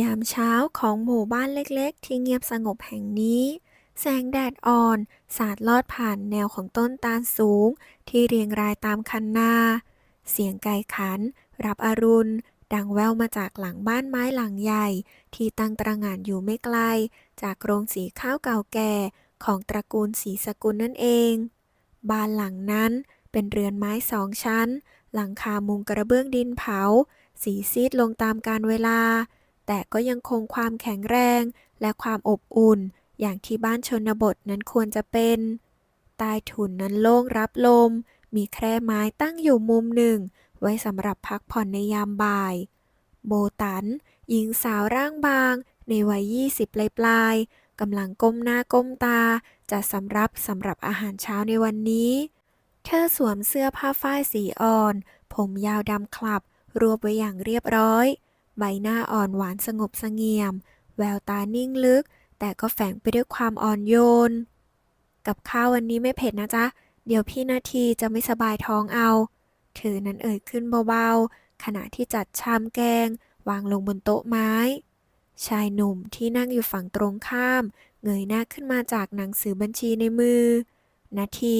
ยามเช้าของหมู่บ้านเล็กๆ ที่เงียบสงบแห่งนี้ แสงแดดอ่อน สาดลอดผ่านแนวของต้นตาลสูง ที่เรียงรายตามคันนา เสียงไก่ขัน รับอรุณ ดังแว่วมาจากหลังบ้านไม้หลังใหญ่ ที่ตั้งตระหง่านอยู่ไม่ไกล จากโรงสีข้าวเก่าแก่ของตระกูลศรีสกุลนั่นเอง บ้านหลังนั้นเป็นเรือนไม้สองชั้น หลังคามุงกระเบื้องดินเผา สีซีดลงตามกาลเวลา แต่ก็ยังคงความแข็งแรงและความอบอุ่น อย่างที่บ้านชนบทนั้นควรจะเป็น ใต้ถุนนั้นโล่งรับลม มีแคร่ไม้ตั้งอยู่มุมหนึ่ง ไว้สำหรับพักผ่อนในยามบ่าย โบตัน หญิงสาวร่างบาง ในวัยยี่สิบปลายๆกำลังก้มหน้าก้มตาจัดสำรับสำหรับอาหารเช้าในวันนี้ เธอสวมเสื้อผ้าฝ้ายสีอ่อน ผมยาวดำคลับ รวบไว้อย่างเรียบร้อย ใบหน้าอ่อนหวานสงบเสงี่ยม แววตานิ่งลึก แต่ก็แฝงไปด้วยความอ่อนโยน กับข้าววันนี้ไม่เผ็ดนะจ๊ะ เดี๋ยวพี่นาทีจะไม่สบายท้องเอา เธอนั้นเอ่ยขึ้นเบาๆ ขณะที่จัดชามแกง วางลงบนโต๊ะไม้ ชายหนุ่มที่นั่งอยู่ฝั่งตรงข้าม เงยหน้าขึ้นมาจากหนังสือบัญชีในมือ นาที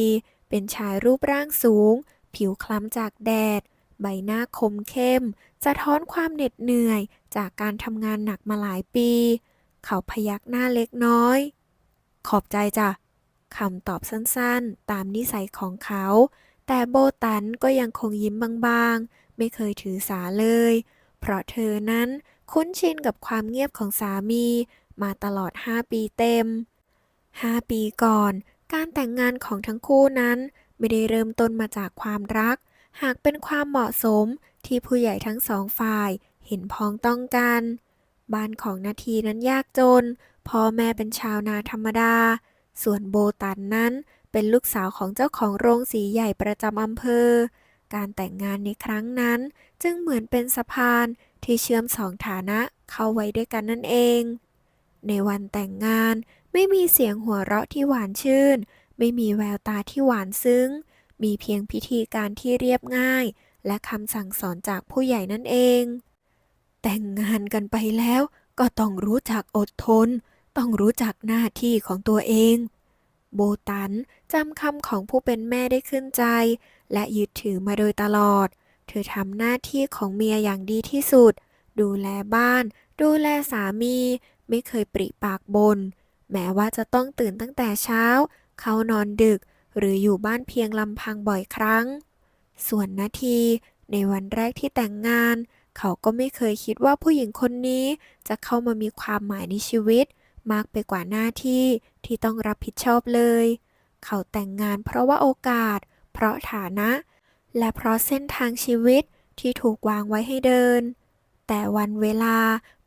เป็นชายรูปร่างสูง ผิวคล้ำจากแดด ใบหน้าคมเข้มสะท้อนความเหน็ดเหนื่อยจากการทำงานหนักมาหลายปี เขาพยักหน้าเล็กน้อย ขอบใจจ้ะคำตอบสั้นๆ ตามนิสัยของเขา แต่โบตันก็ยังคงยิ้มบางๆ ไม่เคยถือสาเลย เพราะเธอนั้นคุ้นชินกับความเงียบของสามีมาตลอด 5 ปีเต็ม 5 ปีก่อน การแต่งงานของทั้งคู่นั้นไม่ได้เริ่มต้นมาจากความรัก หากเป็นความเหมาะสมที่ผู้ใหญ่ทั้งสองฝ่ายเห็นพ้องต้องกัน บ้านของนาทีนั้นยากจน พ่อแม่เป็นชาวนาธรรมดา ส่วนโบตันนั้นเป็นลูกสาวของเจ้าของโรงสีใหญ่ประจำอำเภอ การแต่งงานในครั้งนั้นจึงเหมือนเป็นสะพานที่เชื่อมสองฐานะเข้าไว้ด้วยกันนั่นเอง ในวันแต่งงานไม่มีเสียงหัวเราะที่หวานชื่น ไม่มีแววตาที่หวานซึ้ง มีเพียงพิธีการที่เรียบง่าย และคำสั่งสอนจากผู้ใหญ่นั่นเอง แต่งงานกันไปแล้วก็ต้องรู้จักอดทน ต้องรู้จักหน้าที่ของตัวเอง โบตันจำคำของผู้เป็นแม่ได้ขึ้นใจ และยึดถือมาโดยตลอด เธอทำหน้าที่ของเมียอย่างดีที่สุด ดูแลบ้าน ดูแลสามี ไม่เคยปริปากบน แม้ว่าจะต้องตื่นตั้งแต่เช้า เขานอนดึก หรืออยู่บ้านเพียงลำพังบ่อยครั้ง ส่วนนาทีในวันแรกที่แต่งงาน เขาก็ไม่เคยคิดว่าผู้หญิงคนนี้จะเข้ามามีความหมายในชีวิต มากไปกว่าหน้าที่ที่ต้องรับผิดชอบเลย เขาแต่งงานเพราะว่าโอกาส เพราะฐานะ และเพราะเส้นทางชีวิตที่ถูกวางไว้ให้เดิน แต่วันเวลา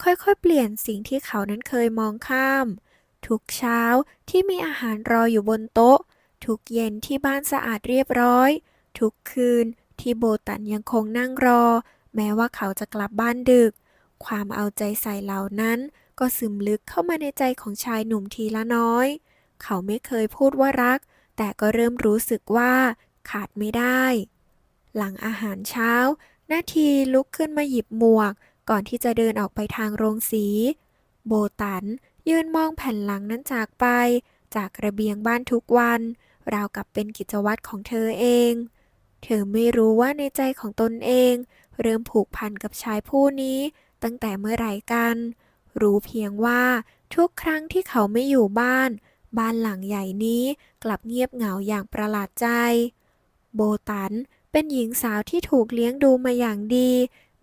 ค่อยๆ เปลี่ยนสิ่งที่เขานั้นเคยมองข้าม ทุกเช้าที่มีอาหารรออยู่บนโต๊ะ ทุกเย็นที่บ้านสะอาดเรียบร้อย ทุกคืนที่โบตันยังคงนั่งรอ แม้ว่าเขาจะกลับบ้านดึก ความเอาใจใส่เหล่านั้นก็ซึมลึกเข้ามาในใจของชายหนุ่มทีละน้อย เขาไม่เคยพูดว่ารัก แต่ก็เริ่มรู้สึกว่าขาดไม่ได้ หลังอาหารเช้า นาทีลุกขึ้นมาหยิบหมวก ก่อนที่จะเดินออกไปทางโรงสี โบตันยืนมองแผ่นหลังนั้นจากไป จากระเบียงบ้านทุกวัน ราวกับเป็นกิจวัตรของเธอเอง เธอไม่รู้ว่าในใจของตนเอง เริ่มผูกพันกับชายผู้นี้ ตั้งแต่เมื่อไหร่กัน รู้เพียงว่าทุกครั้งที่เขาไม่อยู่บ้าน บ้านหลังใหญ่นี้กลับเงียบเหงาอย่างประหลาดใจ โบตันเป็นหญิงสาวที่ถูกเลี้ยงดูมาอย่างดี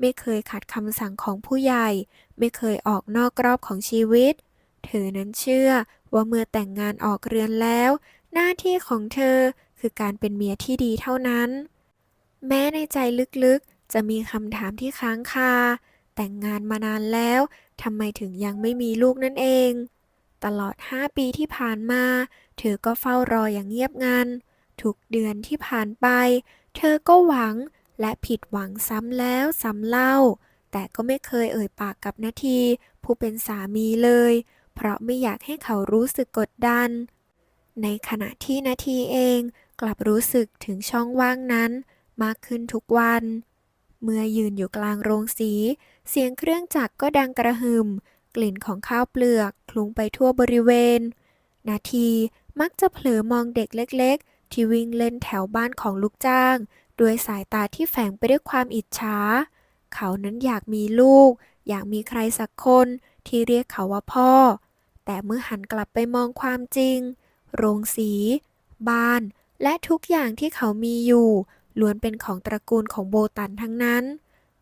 ไม่เคยขัดคำสั่งของผู้ใหญ่ ไม่เคยออกนอกกรอบของชีวิต เธอนั้นเชื่อว่าเมื่อแต่งงานออกเรือนแล้ว หน้าที่ของเธอคือการเป็นเมียที่ดีเท่านั้น แม้ในใจลึกๆ จะมีคำถามที่ค้างคา แต่งงานมานานแล้วทำไมถึงยังไม่มีลูกนั่นเอง ตลอด 5 ปีที่ผ่านมา เธอก็เฝ้ารออย่างเงียบงันทุกเดือนที่ผ่านไป เธอก็หวังและผิดหวังซ้ำแล้วซ้ำเล่า แต่ก็ไม่เคยเอ่ยปากกับนาที ผู้เป็นสามีเลย เพราะไม่อยากให้เขารู้สึกกดดัน ในขณะที่นาทีเองกลับรู้สึกถึงช่องว่างนั้น มากขึ้นทุกวัน เมื่อยืนอยู่กลางโรงสี เสียงเครื่องจักรก็ดังกระหึ่ม กลิ่นของข้าวเปลือกคลุ้งไปทั่วบริเวณ นาทีมักจะเผลอมองเด็กเล็ก ๆ ที่วิ่งเล่นแถวบ้านของลูกจ้าง ด้วยสายตาที่แฝงไปด้วยความอิจฉา เขานั้นอยากมีลูก อยากมีใครสักคนที่เรียกเขาว่าพ่อ แต่เมื่อหันกลับไปมองความจริง โรงสี บ้าน และทุกอย่างที่เขามีอยู่ล้วนเป็นของตระกูลของโบตันทั้งนั้น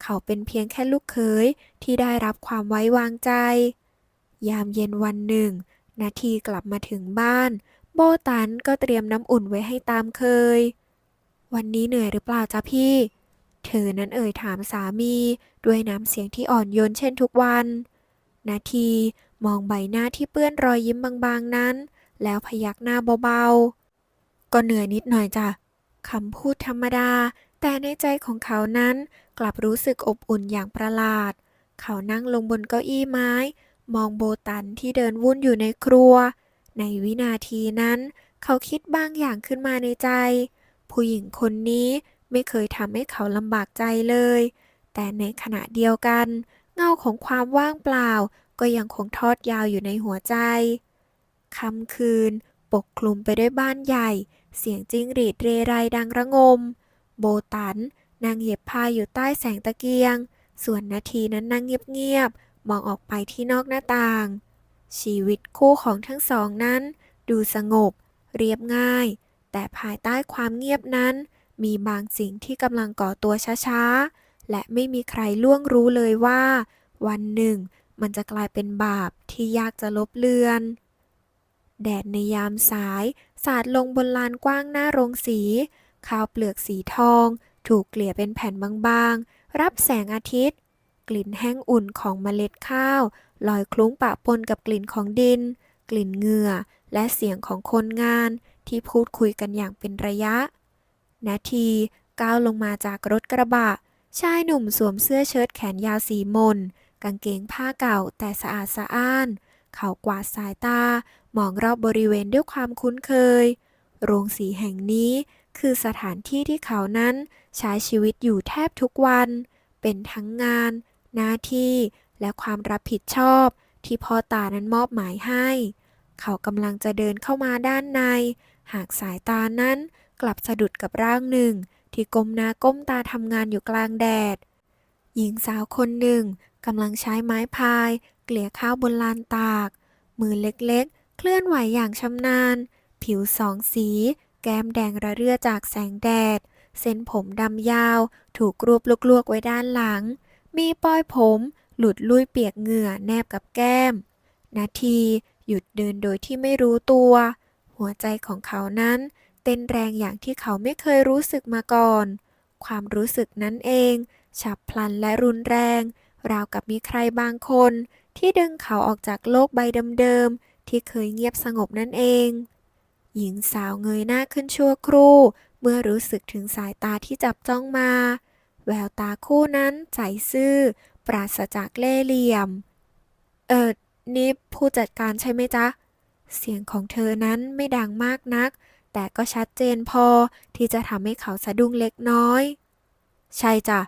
เขาเป็นเพียงแค่ลูกเขยที่ได้รับความไว้วางใจ ยามเย็นวันหนึ่ง นาทีกลับมาถึงบ้าน โบตันก็เตรียมน้ำอุ่นไว้ให้ตามเคย วันนี้เหนื่อยหรือเปล่าจ๊ะพี่ เธอนั้นเอ่ยถามสามีด้วยน้ำเสียงที่อ่อนโยนเช่นทุกวัน นาทีมองใบหน้าที่เปื้อนรอยยิ้มบางๆนั้น แล้วพยักหน้าเบาๆ ก็เหนื่อยนิดหน่อยจ้ะคำพูดธรรมดา แต่ในใจของเขานั้นกลับรู้สึกอบอุ่นอย่างประหลาด เขานั่งลงบนเก้าอี้ไม้ มองโบตันที่เดินวุ่นอยู่ในครัว ในวินาทีนั้น เขาคิดบางอย่างขึ้นมาในใจ ผู้หญิงคนนี้ไม่เคยทำให้เขาลำบากใจเลย แต่ในขณะเดียวกัน เงาของความว่างเปล่าก็ยังคงทอดยาวอยู่ในหัวใจ ค่ำคืน ปกคลุมไปด้วยบ้านใหญ่ เสียงจิ้งหรีดเรไรดังระงม โบตันนั่งเหยียบผ้าอยู่ใต้แสงตะเกียง ส่วนนาทีนั้นนั่งเงียบๆ มองออกไปที่นอกหน้าต่าง ชีวิตคู่ของทั้งสองนั้น ดูสงบ เรียบง่าย แต่ภายใต้ความเงียบนั้น มีบางสิ่งที่กำลังก่อตัวช้าๆ และไม่มีใครล่วงรู้เลยว่า วันหนึ่ง มันจะกลายเป็นบาปที่ยากจะลบเลือน แดดในยามสาย สาดลงบนลานกว้างหน้าโรงสี ข้าวเปลือกสีทอง ถูกเกลี่ยเป็นแผ่นบางๆ รับแสงอาทิตย์ กลิ่นแห้งอุ่นของเมล็ดข้าว ลอยคลุ้งปะปนกับกลิ่นของดิน กลิ่นเหงื่อ และเสียงของคนงานที่พูดคุยกันอย่างเป็นระยะ นาทีก้าวลงมาจากรถกระบะ ชายหนุ่มสวมเสื้อเชิ้ตแขนยาวสีมน กางเกงผ้าเก่าแต่สะอาดสะอ้าน เขากวาดสายตา มองรอบบริเวณด้วยความคุ้นเคย โรงสีแห่งนี้คือสถานที่ที่เขานั้นใช้ชีวิตอยู่แทบทุกวัน เป็นทั้งงาน หน้าที่และความรับผิดชอบที่พ่อตานั้นมอบหมายให้ เขากำลังจะเดินเข้ามาด้านใน หากสายตานั้นกลับสะดุดกับร่างหนึ่ง ที่ก้มหน้าก้มตาทำงานอยู่กลางแดด หญิงสาวคนหนึ่งกำลังใช้ไม้พาย เกลี่ยข้าวบนลานตาก มือเล็กๆ เคลื่อนไหวอย่างชำนาญ ผิวสองสี แก้มแดงระเรื่อจากแสงแดด เส้นผมดำยาว ถูกรวบลวกๆไว้ด้านหลัง มีปลอยผม หลุดลุยเปียกเหงื่อแนบกับแก้ม นาทีหยุดเดินโดยที่ไม่รู้ตัว หัวใจของเขานั้น เต้นแรงอย่างที่เขาไม่เคยรู้สึกมาก่อน ความรู้สึกนั้นเอง ฉับพลันและรุนแรง ราวกับมีใครบางคน ที่ดึงเขาออกจากโลกใบเดิมๆ ที่เคยเงียบสงบนั่นเอง หญิงสาวเงยหน้าขึ้นชั่วครู่ เมื่อรู้สึกถึงสายตาที่จับจ้องมา แววตาคู่นั้นใสซื่อ ปราศจากเล่ห์เหลี่ยม เอิดนี่ผู้จัดการใช่ไหมจ๊ะ เสียงของเธอนั้นไม่ดังมากนัก แต่ก็ชัดเจนพอที่จะทำให้เขาสะดุ้งเล็กน้อย ใช่จ้ะ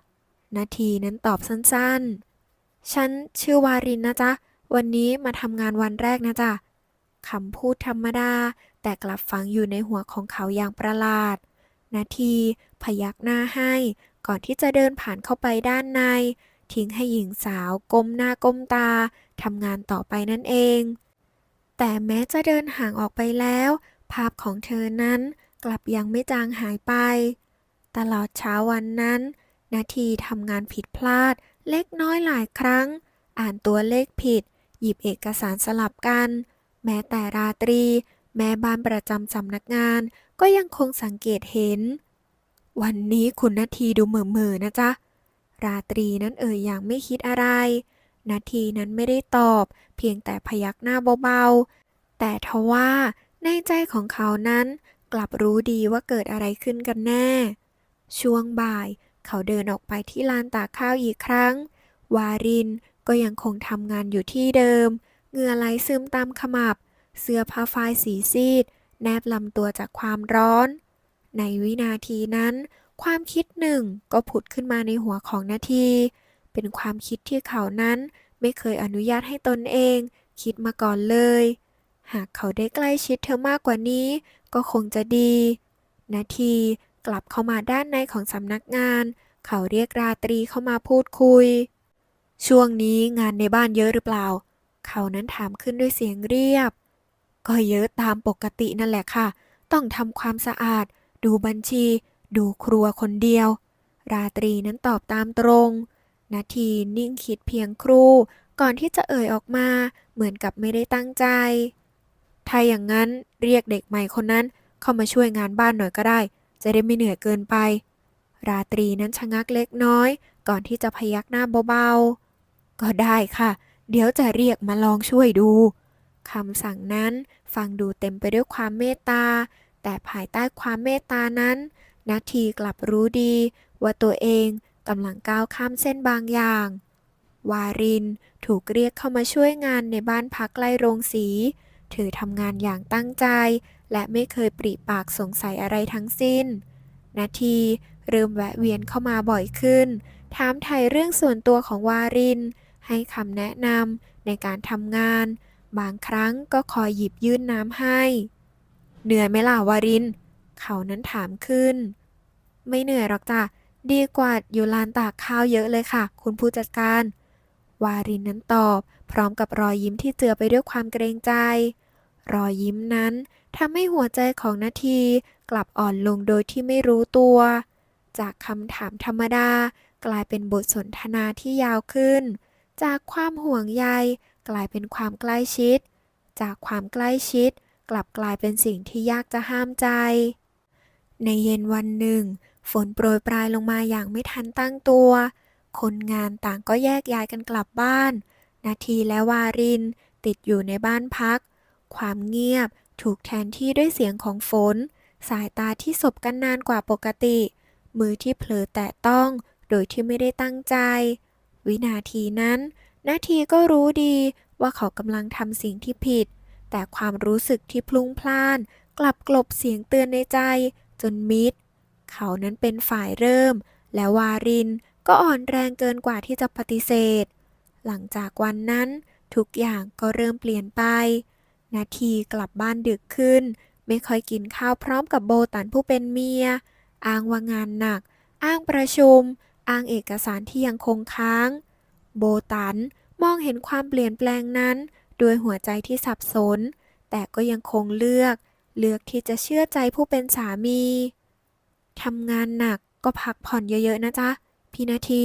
นาทีนั้นตอบสั้นๆ ฉันชื่อวารินนะจ๊ะ วันนี้มาทำงานวันแรกนะจ๊ะ คำพูดธรรมดา แต่กลับฝังอยู่ในหัวของเขาอย่างประหลาด นาที พยักหน้าให้ ก่อนที่จะเดินผ่านเข้าไปด้านใน ทิ้งให้หญิงสาวก้มหน้าก้มตาทำงานต่อไปนั่นเอง แต่แม้จะเดินห่างออกไปแล้ว ภาพของเธอนั้นกลับยังไม่จางหายไป ตลอดเช้าวันนั้น นาทีทำงานผิดพลาด เล็กน้อยหลายครั้ง อ่านตัวเลขผิด หยิบเอกสารสลับกัน แม้แต่ราตรี แม่บ้านประจำสำนักงาน ก็ยังคงสังเกตเห็น วันนี้คุณนาทีดูเหม่อๆนะจ๊ะ ราตรีนั้นเอ่ยอย่างไม่คิดอะไร นาทีนั้นไม่ได้ตอบ เพียงแต่พยักหน้าเบาๆ แต่ทว่าในใจของเขานั้นกลับรู้ดีว่าเกิดอะไรขึ้นกันแน่ ช่วงบ่าย เขาเดินออกไปที่ลานตากข้าวอีกครั้ง วารินก็ยังคงทำงานอยู่ที่เดิม เหงื่อไหลซึมตามขมับ เสื้อผ้าฝ้ายสีซีด แนบลำตัวจากความร้อน ในวินาทีนั้น ความคิดหนึ่งก็ผุดขึ้นมาในหัวของนาที เป็นความคิดที่เขานั้นไม่เคยอนุญาตให้ตนเอง คิดมาก่อนเลย หากเขาได้ใกล้ชิดเธอมากกว่านี้ ก็คงจะดี นาทีกลับเข้ามาด้านในของสำนักงาน เขาเรียกราตรีเข้ามาพูดคุย ช่วงนี้งานในบ้านเยอะหรือเปล่า เขานั้นถามขึ้นด้วยเสียงเรียบ ก็เยอะตามปกตินั่นแหละค่ะ ต้องทำความสะอาด ดูบัญชี ดูครัวคนเดียว ราตรีนั้นตอบตามตรง นาทีนิ่งคิดเพียงครู่ ก่อนที่จะเอ่ยออกมา เหมือนกับไม่ได้ตั้งใจ ถ้าอย่างนั้นเรียกเด็กใหม่คนนั้นเข้ามาช่วยงานบ้านหน่อยก็ได้ จะได้ไม่เหนื่อยเกินไป ราตรีนั้นชะงักเล็กน้อย ก่อนที่จะพยักหน้าเบาๆ ก็ได้ค่ะ เดี๋ยวจะเรียกมาลองช่วยดูคำสั่งนั้นฟังดูเต็มไปด้วยความเมตตา แต่ภายใต้ความเมตตานั้นนาทีกลับรู้ดี ว่าตัวเองกำลังก้าวข้ามเส้นบางอย่าง วารินถูกเรียกเข้ามาช่วยงานในบ้านพักใกล้โรงสี เธอทำงานอย่างตั้งใจ และไม่เคยปริปากสงสัยอะไรทั้งสิ้น นาทีเริ่มแวะเวียนเข้ามาบ่อยขึ้น ถามไถ่เรื่องส่วนตัวของวาริน ให้คำแนะนำในการทำงาน บางครั้งก็คอยหยิบยื่นน้ำให้ เหนื่อยไหมล่ะวาริน เขานั้นถามขึ้น ไม่เหนื่อยหรอกจ้ะ ดีกว่าอยู่ลานตากข้าวเยอะเลยค่ะ คุณผู้จัดการ วารินนั้นตอบ พร้อมกับรอยยิ้มที่เจือไปด้วยความเกรงใจ รอยยิ้มนั้นทำให้หัวใจของนาทีกลับอ่อนลงโดยที่ไม่รู้ตัว จากคำถามธรรมดากลายเป็นบทสนทนาที่ยาวขึ้น จากความห่วงใยกลายเป็นความใกล้ชิด จากความใกล้ชิด กลับกลายเป็นสิ่งที่ยากจะห้ามใจ ในเย็นวันหนึ่ง ฝนโปรยปลายลงมาอย่างไม่ทันตั้งตัว คนงานต่างก็แยกย้ายกันกลับบ้าน นาทีและวารินติดอยู่ในบ้านพัก ความเงียบถูกแทนที่ด้วยเสียงของฝน สายตาที่สบกันนานกว่าปกติ มือที่เผลอแตะต้อง โดยที่ไม่ได้ตั้งใจ วินาทีนั้น นาทีก็รู้ดีว่าเขากำลังทำสิ่งที่ผิด แต่ความรู้สึกที่พลุ่งพล่าน กลับกลบเสียงเตือนในใจ จนมิด เขานั้นเป็นฝ่ายเริ่ม และวารินก็อ่อนแรงเกินกว่าที่จะปฏิเสธ หลังจากวันนั้นทุกอย่างก็เริ่มเปลี่ยนไป นาทีกลับบ้านดึกขึ้น ไม่ค่อยกินข้าวพร้อมกับโบตันผู้เป็นเมีย อ้างว่างานหนัก อ้างประชุม อ้างเอกสารที่ยังคงค้าง โบตันมองเห็นความเปลี่ยนแปลงนั้นด้วยหัวใจที่สับสน แต่ก็ยังคงเลือก เลือกที่จะเชื่อใจผู้เป็นสามีทำงานหนักก็พักผ่อนเยอะๆนะจ๊ะ พี่นาที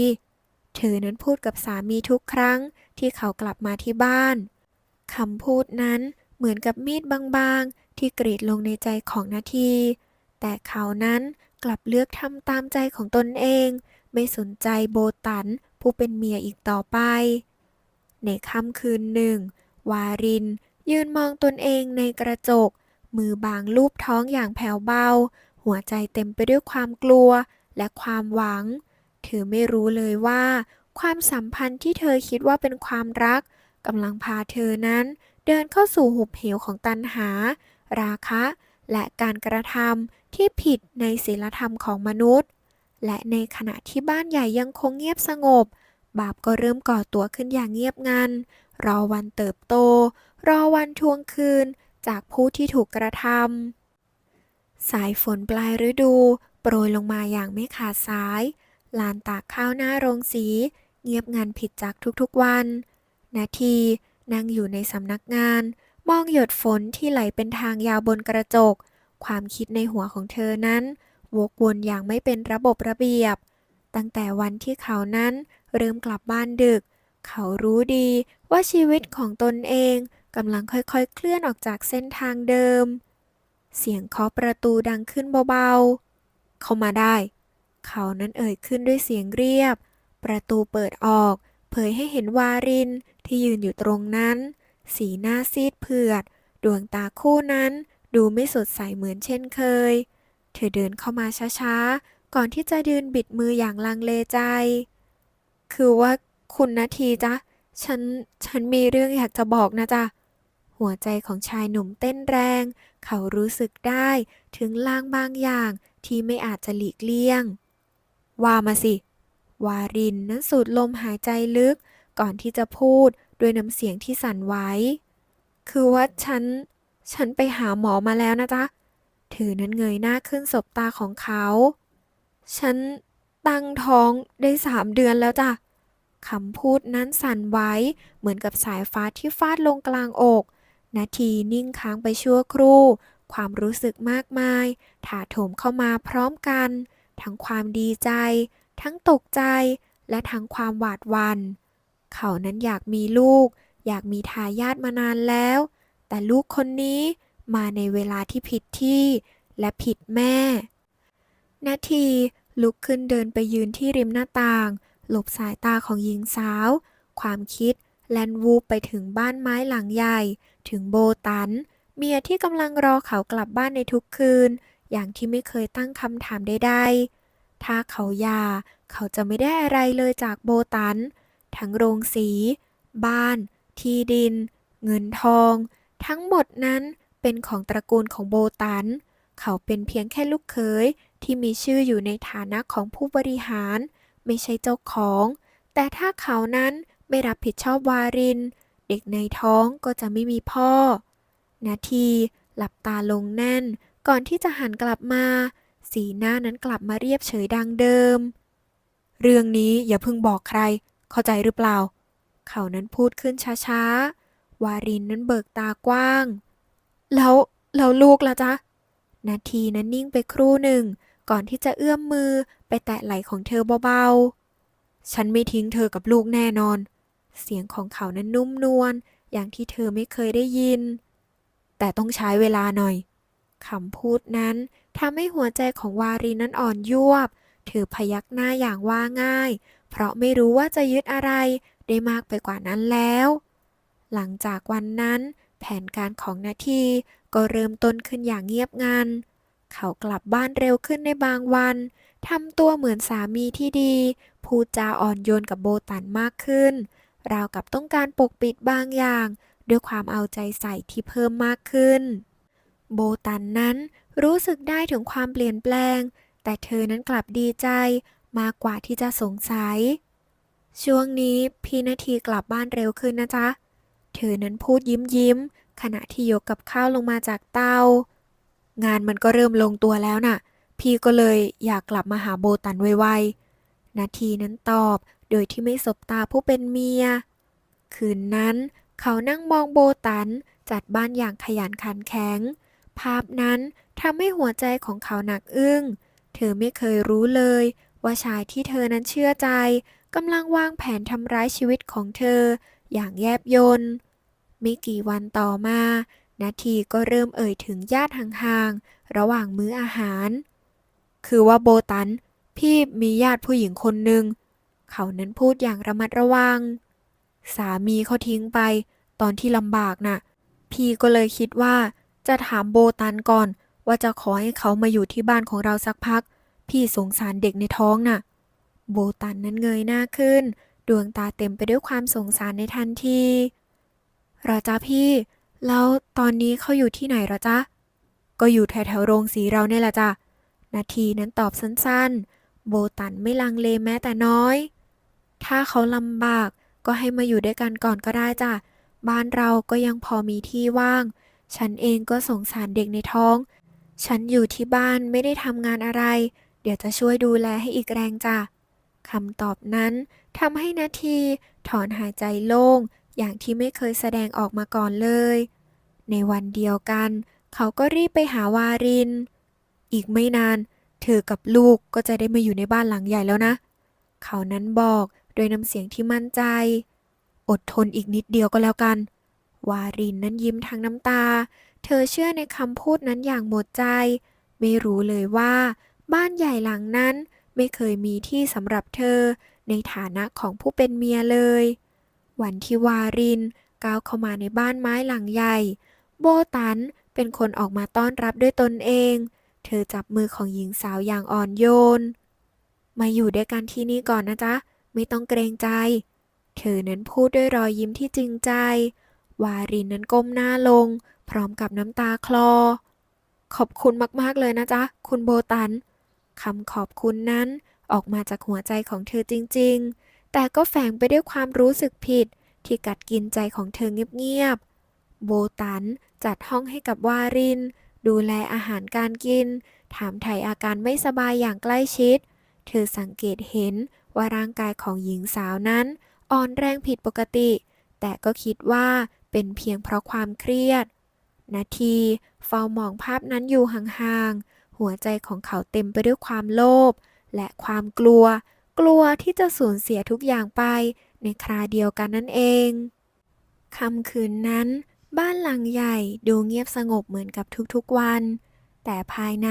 เธอนั้นพูดกับสามีทุกครั้งที่เขากลับมาที่บ้านคำพูดนั้นเหมือนกับมีดบางๆ ที่กรีดลงในใจของนาที แต่เขานั้นกลับเลือกทำตามใจของตนเอง ไม่สนใจโบตันผู้เป็นเมียอีกต่อไป ในค่ำคืนหนึ่ง วาริน ยืนมองตนเองในกระจก มือบางลูบท้องอย่างแผ่วเบา หัวใจเต็มไปด้วยความกลัวและความหวัง เธอไม่รู้เลยว่า ความสัมพันธ์ที่เธอคิดว่าเป็นความรักกำลังพาเธอนั้น เดินเข้าสู่หุบเหวของตัณหา ราคะ และการกระทำที่ผิดในศีลธรรมของมนุษย์ และในขณะที่บ้านใหญ่ยังคงเงียบสงบ บาปก็เริ่มก่อตัวขึ้นอย่างเงียบงัน รอวันเติบโต รอวันทวงคืน จากผู้ที่ถูกกระทำสายฝนปลายฤดู โปรยลงมาอย่างไม่ขาดสาย ลานตากข้าวหน้าโรงสี เงียบงันผิดจากทุกๆวัน นาทีนั่งอยู่ในสำนักงาน มองหยดฝนที่ไหลเป็นทางยาวบนกระจก ความคิดในหัวของเธอนั้น วกวนอย่างไม่เป็นระบบระเบียบ ตั้งแต่วันที่เขานั้นเริ่มกลับบ้านดึก เขารู้ดีว่าชีวิตของตนเองกำลังค่อยๆ เคลื่อนออกจากเส้นทางเดิม เสียงเคาะประตูดังขึ้นเบาๆ เข้ามาได้ เขานั้นเอ่ยขึ้นด้วยเสียงเรียบ ประตูเปิดออก เผยให้เห็นวารินที่ยืนอยู่ตรงนั้น สีหน้าซีดเผือด ดวงตาคู่นั้นดูไม่สดใสเหมือนเช่นเคย เธอเดินเข้ามาช้าๆ ก่อนที่จะยืนบิดมืออย่างลังเลใจ คือว่าคุณนาทีจ๊ะ ฉัน ฉันมีเรื่องอยากจะบอกนะจ๊ะ หัวใจของชายหนุ่มเต้นแรง เขารู้สึกได้ถึงลางบางอย่างที่ไม่อาจจะหลีกเลี่ยง ว่ามาสิ วารินนั้นสูดลมหายใจลึก ก่อนที่จะพูดด้วยน้ำเสียงที่สั่นไหว คือว่าฉัน ฉันไปหาหมอมาแล้วนะจ๊ะ เธอนั้นเงยหน้าขึ้นสบตาของเขา ฉันตั้งท้องได้สามเดือนแล้วจ้ะคำพูดนั้นสั่นไหวเหมือนกับสายฟ้าที่ฟาดลงกลางอก นาทีนิ่งค้างไปชั่วครู่ ความรู้สึกมากมาย ถาโถมเข้ามาพร้อมกัน ทั้งความดีใจ ทั้งตกใจ และทั้งความหวาดหวั่นเขานั้นอยากมีลูก อยากมีทายาทมานานแล้ว แต่ลูกคนนี้ มาในเวลาที่ผิดที่และผิดแม่ นาทีลุกขึ้นเดินไปยืนที่ริมหน้าต่าง หลบสายตาของหญิงสาว ความคิดแลนวูบไปถึงบ้านไม้หลังใหญ่ ถึงโบตัน เมียที่กำลังรอเขากลับบ้านในทุกคืน อย่างที่ไม่เคยตั้งคำถามใดๆ ถ้าเขาหย่าเขาจะไม่ได้อะไรเลยจากโบตัน ทั้งโรงสี บ้าน ที่ดิน เงินทอง ทั้งหมดนั้น เป็นของตระกูลของโบตัน เขาเป็นเพียงแค่ลูกเขยที่มีชื่ออยู่ในฐานะของผู้บริหาร ไม่ใช่เจ้าของ แต่ถ้าเขานั้นไม่รับผิดชอบวาริน เด็กในท้องก็จะไม่มีพ่อ นาทีหลับตาลงแน่น ก่อนที่จะหันกลับมา สีหน้านั้นกลับมาเรียบเฉยดังเดิม เรื่องนี้อย่าเพิ่งบอกใคร เข้าใจหรือเปล่า เขานั้นพูดขึ้นช้าๆ วารินนั้นเบิกตากว้าง แล้วแล้วลูกล่ะจ๊ะ นาทีนั้นนิ่งไปครู่หนึ่ง ก่อนที่จะเอื้อมมือไปแตะไหล่ของเธอเบาๆ ฉันไม่ทิ้งเธอกับลูกแน่นอน เสียงของเขานั้นนุ่มนวลอย่างที่เธอไม่เคยได้ยิน แต่ต้องใช้เวลาหน่อยคำพูดนั้นทำให้หัวใจของวารีนั้นอ่อนยวบ เธอพยักหน้าอย่างว่าง่าย เพราะไม่รู้ว่าจะยึดอะไรได้มากไปกว่านั้นแล้ว หลังจากวันนั้น แผนการของนาทีก็เริ่มต้นขึ้นอย่างเงียบงัน เขากลับบ้านเร็วขึ้นในบางวันทำตัวเหมือนสามีที่ดี พูดจาอ่อนโยนกับโบตันมากขึ้น ราวกับต้องการปกปิดบางอย่าง ด้วยความเอาใจใส่ที่เพิ่มมากขึ้น โบตันนั้นรู้สึกได้ถึงความเปลี่ยนแปลง แต่เธอนั้นกลับดีใจมากกว่าที่จะสงสัย ช่วงนี้พี่นาทีกลับบ้านเร็วขึ้นนะจ๊ะ เธอนั้นพูดยิ้มยิ้ม ขณะที่ยกกับข้าวลงมาจากเตางานมันก็เริ่มลงตัวแล้วน่ะ พี่ก็เลยอยากกลับมาหาโบตันไวๆ นาทีนั้นตอบโดยที่ไม่สบตาผู้เป็นเมีย คืนนั้นเขานั่งมองโบตันจัดบ้านอย่างขยันขันแข็ง ภาพนั้นทำให้หัวใจของเขาหนักอึ้ง เธอไม่เคยรู้เลย ว่าชายที่เธอนั้นเชื่อใจกำลังวางแผนทำร้ายชีวิตของเธอ อย่างแยบยลไม่กี่วันต่อมานาทีก็เริ่มเอ่ยถึงญาติห่างๆ ระหว่างมื้ออาหาร คือว่าโบตัน พี่มีญาติผู้หญิงคนหนึ่ง เขานั้นพูดอย่างระมัดระวัง สามีเขาทิ้งไป ตอนที่ลำบากน่ะ พี่ก็เลยคิดว่า จะถามโบตันก่อน ว่าจะขอให้เขามาอยู่ที่บ้านของเราสักพัก พี่สงสารเด็กในท้องน่ะ โบตันนั้นเงยหน้าขึ้น ดวงตาเต็มไปด้วยความสงสารในทันทีเหรอจ๊ะพี่ แล้วตอนนี้เขาอยู่ที่ไหนเหรอจ๊ะ ก็อยู่แถวๆโรงสีเราเนี่ยแหละจ้ะ นาทีนั้นตอบสั้นๆ โบตันไม่ลังเลแม้แต่น้อย ถ้าเขาลำบากก็ให้มาอยู่ด้วยกันก่อนก็ได้จ้ะ บ้านเราก็ยังพอมีที่ว่าง ฉันเองก็สงสารเด็กในท้อง ฉันอยู่ที่บ้านไม่ได้ทำงานอะไร เดี๋ยวจะช่วยดูแลให้อีกแรงจ้ะ คำตอบนั้นทำให้นาทีถอนหายใจโล่ง อย่างที่ไม่เคยแสดงออกมาก่อนเลย ในวันเดียวกัน เขาก็รีบไปหาวาริน อีกไม่นาน เธอกับลูกก็จะได้มาอยู่ในบ้านหลังใหญ่แล้วนะ เขานั้นบอกโดยน้ำเสียงที่มั่นใจ อดทนอีกนิดเดียวก็แล้วกัน วารินนั้นยิ้มทั้งน้ำตา เธอเชื่อในคำพูดนั้นอย่างหมดใจ ไม่รู้เลยว่า บ้านใหญ่หลังนั้น ไม่เคยมีที่สำหรับเธอในฐานะของผู้เป็นเมียเลย วันที่วารินก้าวเข้ามาในบ้านไม้หลังใหญ่ โบตันเป็นคนออกมาต้อนรับด้วยตนเอง เธอจับมือของหญิงสาวอย่างอ่อนโยน มาอยู่ด้วยกันที่นี่ก่อนนะจ๊ะ ไม่ต้องเกรงใจ เธอนั้นพูดด้วยรอยยิ้มที่จริงใจ วารินนั้นก้มหน้าลง พร้อมกับน้ำตาคลอ ขอบคุณมากๆเลยนะจ๊ะ คุณโบตัน คำขอบคุณนั้น ออกมาจากหัวใจของเธอจริงๆ แต่ก็แฝงไปด้วยความรู้สึกผิด ที่กัดกินใจของเธอเงียบๆ โบตันจัดห้องให้กับวาริน ดูแลอาหารการกิน ถามไถ่อาการไม่สบายอย่างใกล้ชิด เธอสังเกตเห็นว่าร่างกายของหญิงสาวนั้น อ่อนแรงผิดปกติ แต่ก็คิดว่าเป็นเพียงเพราะความเครียด นาทีเฝ้ามองภาพนั้นอยู่ห่างๆ หัวใจของเขาเต็มไปด้วยความโลภและความกลัว กลัวที่จะสูญเสียทุกอย่างไปในคราเดียวกันนั่นเองค่ำคืนนั้น บ้านหลังใหญ่ดูเงียบสงบเหมือนกับทุกๆวัน แต่ภายใน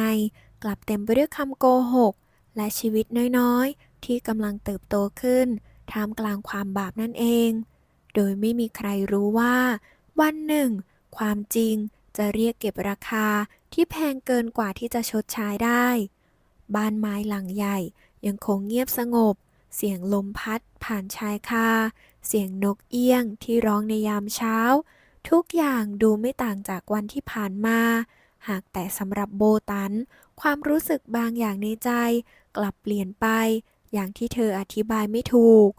กลับเต็มไปด้วยคำโกหก และชีวิตน้อยๆ ที่กำลังเติบโตขึ้นท่ามกลางความบาปนั่นเอง โดยไม่มีใครรู้ว่า วันหนึ่ง ความจริง จะเรียกเก็บราคาที่แพงเกินกว่าที่จะชดใช้ได้ บ้านไม้หลังใหญ่ยังคงเงียบสงบ เสียงลมพัดผ่านชายคา เสียงนกเอี้ยงที่ร้องในยามเช้า ทุกอย่างดูไม่ต่างจากวันที่ผ่านมา หากแต่สำหรับโบตัน ความรู้สึกบางอย่างในใจ กลับเปลี่ยนไป อย่างที่เธออธิบายไม่ถูก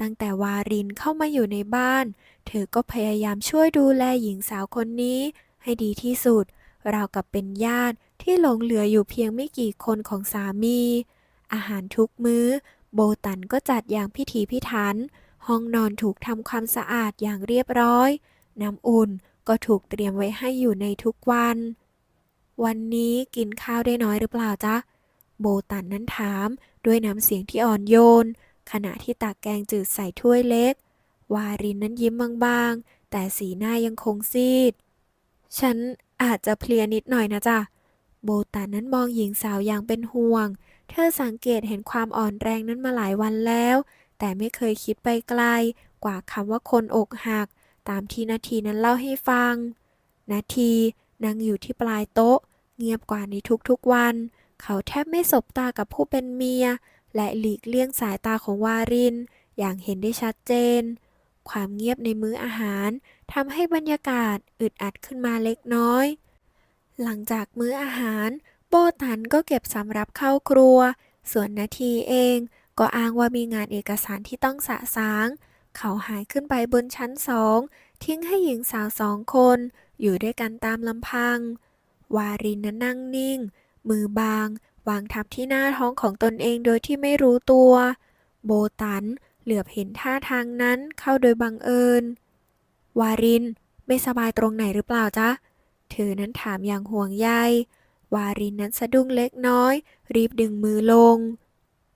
ตั้งแต่วารินเข้ามาอยู่ในบ้าน เธอก็พยายามช่วยดูแลหญิงสาวคนนี้ ให้ดีที่สุด เรากับเป็นญาติที่หลงเหลืออยู่เพียงไม่กี่คนของสามี อาหารทุกมื้อ โบตันก็จัดอย่างพิถีพิถัน ห้องนอนถูกทำความสะอาดอย่างเรียบร้อย น้ำอุ่นก็ถูกเตรียมไว้ให้อยู่ในทุกวัน วันนี้กินข้าวได้น้อยหรือเปล่าจ๊ะ โบตันนั้นถามด้วยน้ำเสียงที่อ่อนโยน ขณะที่ตักแกงจืดใส่ถ้วยเล็ก วารินนั้นยิ้มบางๆ แต่สีหน้ายังคงซีด ฉันอาจจะเพลียนิดหน่อยนะจ๊ะ โบตันนั้นมองหญิงสาวอย่างเป็นห่วง เธอสังเกตเห็นความอ่อนแรงนั้นมาหลายวันแล้ว แต่ไม่เคยคิดไปไกล กว่าคำว่าคนอกหัก ตามที่นาทีนั้นเล่าให้ฟัง นาทีนั่งอยู่ที่ปลายโต๊ะ เงียบกว่าในทุกๆวัน เขาแทบไม่สบตากับผู้เป็นเมีย และหลีกเลี่ยงสายตาของวาริน อย่างเห็นได้ชัดเจน ความเงียบในมื้ออาหารทำให้บรรยากาศอึดอัดขึ้นมาเล็กน้อย หลังจากมื้ออาหาร โบตันก็เก็บสำรับเข้าครัว ส่วนนาทีเองก็อ้างว่ามีงานเอกสารที่ต้องสะสาง เขาหายขึ้นไปบนชั้นสอง ทิ้งให้หญิงสาวสองคน อยู่ด้วยกันตามลำพัง วารินนั้นนั่งนิ่ง มือบาง วางทับที่หน้าท้องของตนเองโดยที่ไม่รู้ตัว โบตัน เหลือบเห็นท่าทางนั้นเข้าโดยบังเอิญ วารินไม่สบายตรงไหนหรือเปล่าจ๊ะ เธอนั้นถามอย่างห่วงใย วารินนั้นสะดุ้งเล็กน้อย รีบดึงมือลง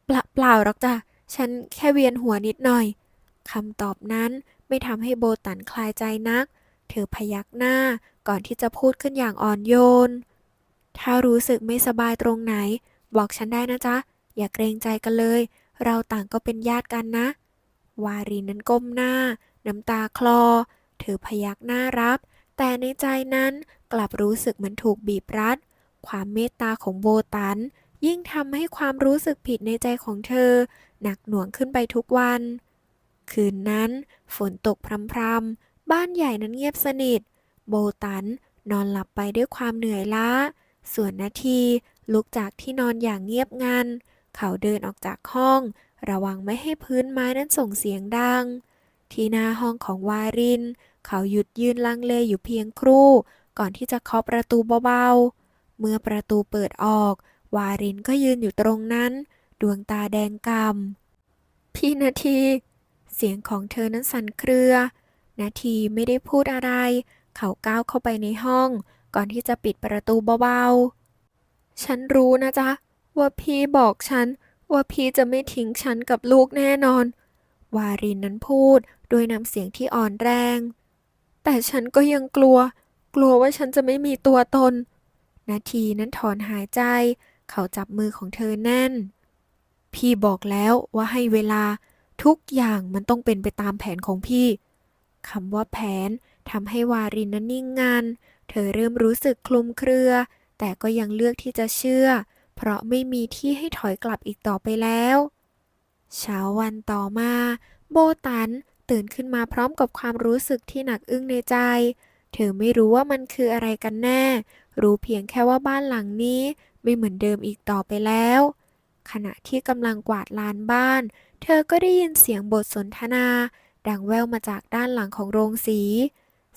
เปล่าเปล่าหรอกจ้ะ ฉันแค่เวียนหัวนิดหน่อย คำตอบนั้นไม่ทำให้โบตันคลายใจนัก เธอพยักหน้าก่อนที่จะพูดขึ้นอย่างอ่อนโยน ถ้ารู้สึกไม่สบายตรงไหน บอกฉันได้นะจ๊ะ อย่าเกรงใจกันเลย เราต่างก็เป็นญาติกันนะ วารีนั้นก้มหน้า น้ำตาคลอ เธอพยักหน้ารับ แต่ในใจนั้นกลับรู้สึกเหมือนถูกบีบรัด ความเมตตาของโบตัน ยิ่งทำให้ความรู้สึกผิดในใจของเธอ หนักหน่วงขึ้นไปทุกวัน คืนนั้นฝนตกพรำๆ บ้านใหญ่นั้นเงียบสนิท โบตันนอนหลับไปด้วยความเหนื่อยล้า ส่วนนาทีลุกจากที่นอนอย่างเงียบงัน เขาเดินออกจากห้อง ระวังไม่ให้พื้นไม้นั้นส่งเสียงดัง ที่หน้าห้องของวาริน เขาหยุดยืนลังเลอยู่เพียงครู่ ก่อนที่จะเคาะประตูเบาๆ เมื่อประตูเปิดออก วารินก็ยืนอยู่ตรงนั้น ดวงตาแดงกำ่ำพี่นาที เสียงของเธอนั้นสั่นเครือ นาทีไม่ได้พูดอะไร เขาก้าวเข้าไปในห้อง ก่อนที่จะปิดประตูเบาๆ ฉันรู้นะจ๊ะ ว่าพี่บอกฉัน ว่าพี่จะไม่ทิ้งฉันกับลูกแน่นอน วารินนั้นพูดด้วยน้ำเสียงที่อ่อนแรง แต่ฉันก็ยังกลัว กลัวว่าฉันจะไม่มีตัวตน นาทีนั้นถอนหายใจ เขาจับมือของเธอแน่น พี่บอกแล้วว่าให้เวลาทุกอย่างมันต้องเป็นไปตามแผนของพี่คำว่าแผนทำให้วารินนั้นนิ่งงัน เธอเริ่มรู้สึกคลุมเครือ แต่ก็ยังเลือกที่จะเชื่อ เพราะไม่มีที่ให้ถอยกลับอีกต่อไปแล้ว เช้าวันต่อมา โบตันตื่นขึ้นมาพร้อมกับความรู้สึกที่หนักอึ้งในใจ เธอไม่รู้ว่ามันคืออะไรกันแน่ รู้เพียงแค่ว่าบ้านหลังนี้ไม่เหมือนเดิมอีกต่อไปแล้ว ขณะที่กำลังกวาดลานบ้าน เธอก็ได้ยินเสียงบทสนทนา ดังแว่วมาจากด้านหลังของโรงสี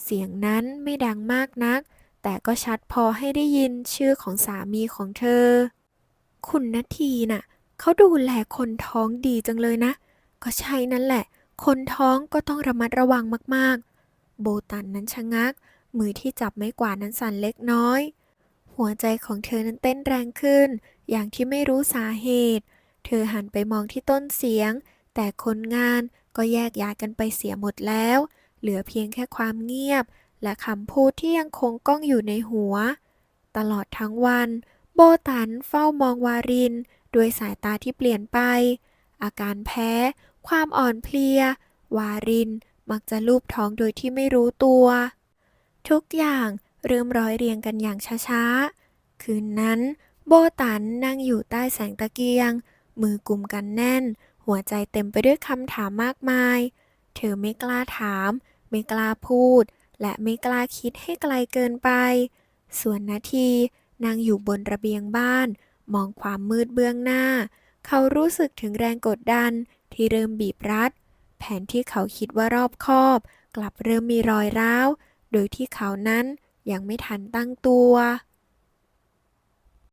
เสียงนั้นไม่ดังมากนัก แต่ก็ชัดพอให้ได้ยินชื่อของสามีของเธอ คุณนาทีน่ะเขาดูแลคนท้องดีจังเลยนะ ก็ใช่นั่นแหละ คนท้องก็ต้องระมัดระวังมากๆ โบตันนั้นชะงัก มือที่จับไม้กวาดนั้นสั่นเล็กน้อย หัวใจของเธอนั้นเต้นแรงขึ้น อย่างที่ไม่รู้สาเหตุ เธอหันไปมองที่ต้นเสียง แต่คนงานก็แยกย้ายกันไปเสียหมดแล้ว เหลือเพียงแค่ความเงียบ และคำพูดที่ยังคงก้องอยู่ในหัว ตลอดทั้งวัน โบตันเฝ้ามองวารินด้วยสายตาที่เปลี่ยนไป อาการแพ้ ความอ่อนเพลีย วารินมักจะลูบท้องโดยที่ไม่รู้ตัว ทุกอย่างเริ่มร้อยเรียงกันอย่างช้าๆ คืนนั้น โบตันนั่งอยู่ใต้แสงตะเกียง มือกุมกันแน่น หัวใจเต็มไปด้วยคำถามมากมาย เธอไม่กล้าถาม ไม่กล้าพูด และไม่กล้าคิดให้ไกลเกินไป ส่วนนาที นั่งอยู่บนระเบียงบ้าน มองความมืดเบื้องหน้า เขารู้สึกถึงแรงกดดันที่เริ่มบีบรัด แผนที่เขาคิดว่ารอบคอบ กลับเริ่มมีรอยร้าว โดยที่เขานั้นยังไม่ทันตั้งตัว